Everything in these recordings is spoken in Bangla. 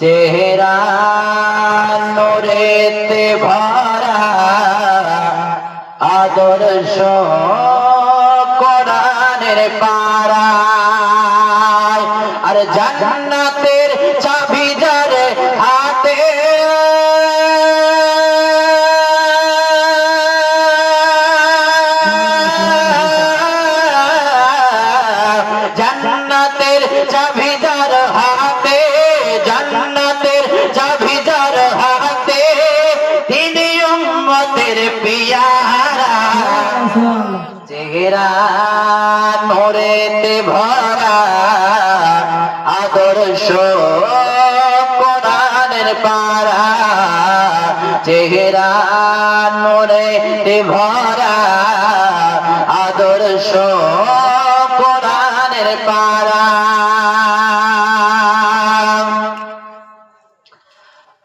চেহারা নোরেতে ভরা আদর্শ কোরআনের পাড়ায়। আর জান্নাতের চেহারা নোরেতে ভরা আদর্শ কোরআনের পাড়া চেহারা নোরেতে ভরা আদর্শ কোরআনের পাড়া।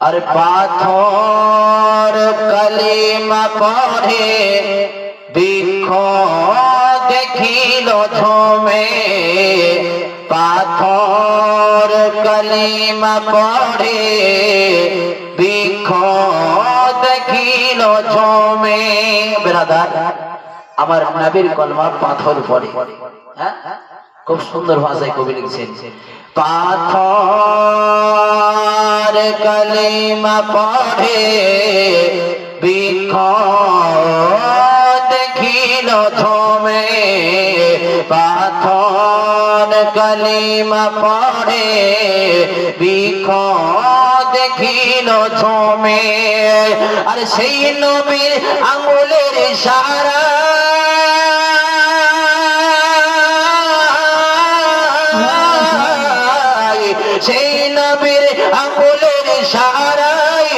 আর পাথর কলিমা পড়ে বৃক্ষ দেখিল ঝমে, পাথর কলিমা পড়ে। বৃক্ষ দেখিল ঝমে, বেরাদার, আমার নবীর কলমা পাথর পড়ে। হ্যাঁ? খুব সুন্দর ভাষায় কবি লিখছেন। পাথর কলিমা পড়ে, বৃক্ষ কলিমা পড়ে বৃক্ষ দেখিল থমে আর সেই নবীর আঙুলের সারা সেই নবীর আঙ্গুলের সারাই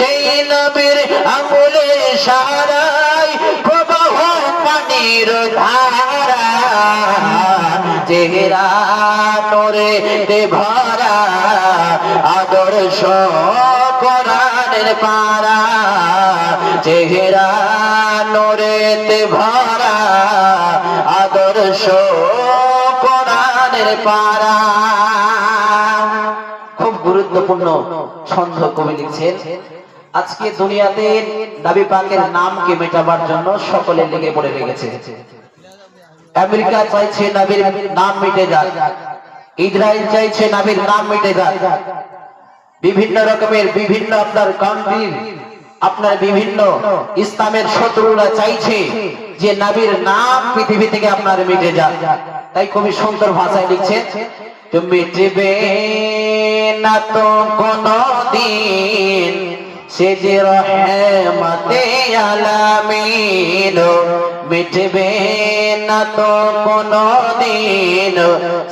সেই নবীর আঙ্গুলের সারাই প্রবাহ পানির ধারা। চেহারা দে ভরা আদর্শ কোরআনের পারা। চেহারা নোরেতে ভরা আদর্শ কোরআনের পারা। খুব গুরুত্বপূর্ণ ছন্দ কবি লিখছেন। আজকে দুনিয়াতে দাবি পাকের নামকে মেটাবার জন্য সকলে লেগে পড়ে রেখেছে আমেরিকা চাইছে নবীর নাম মিটে যাক। ইসরায়েল চাইছে নবীর নাম মিটে যাক। বিভিন্ন রকমের, বিভিন্ন আপনার কান্ট্রির আপনার বিভিন্ন ইসলামের শত্রুরা চাইছে যে নবীর নাম পৃথিবী থেকে আপনার মিটে যাক। তাই কবি সুন্দর ভাষায় লিখছেন তো মিটবে না তো কোনো দিন সে যে রহমতে আলামিন মিটবে না তো কোনো দিন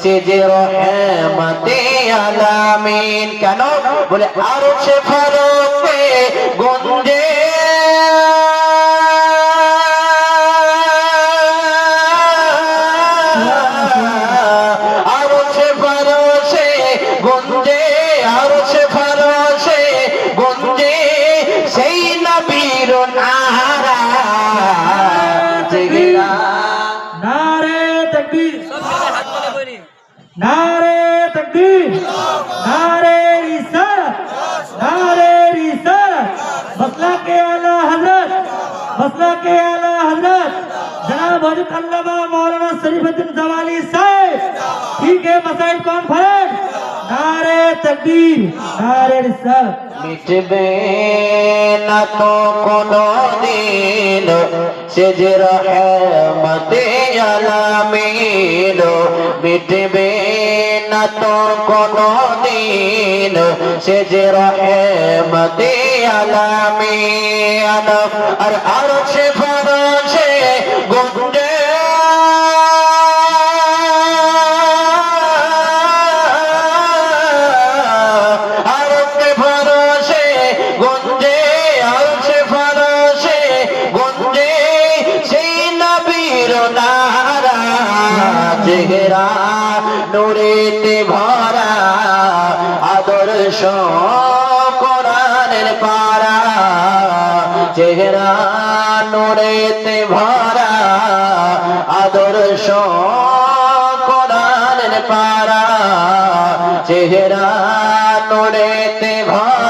সে যে রহমতে আলামিন। কেন? বলে আরও সে ফরতে नारे तकबीर नारे तकबीर नारे रिसालत नारे रिसालत मसला के आला हज़रत। मसला के आला हज़रत। जनाब हज़रत अल्लामा मौलाना शरीफुद्दीन जवाली साहब। ठीक है, मसाइल कॉन्फ्रेंस। নারে তকবীর নারে রিসালাত মিটবে না তো কোনো দিন সে যে রহমতে আলামিন মিটবে না তো কোনো দিন সে যে রহমতে আলামিন আর আরশে ফরাশে চেহারা নুরেতে ভরা আদর্শ কোরআনের পারা চেহারা নুরেতে ভরা আদর্শ কোরআনের পারা চেহারা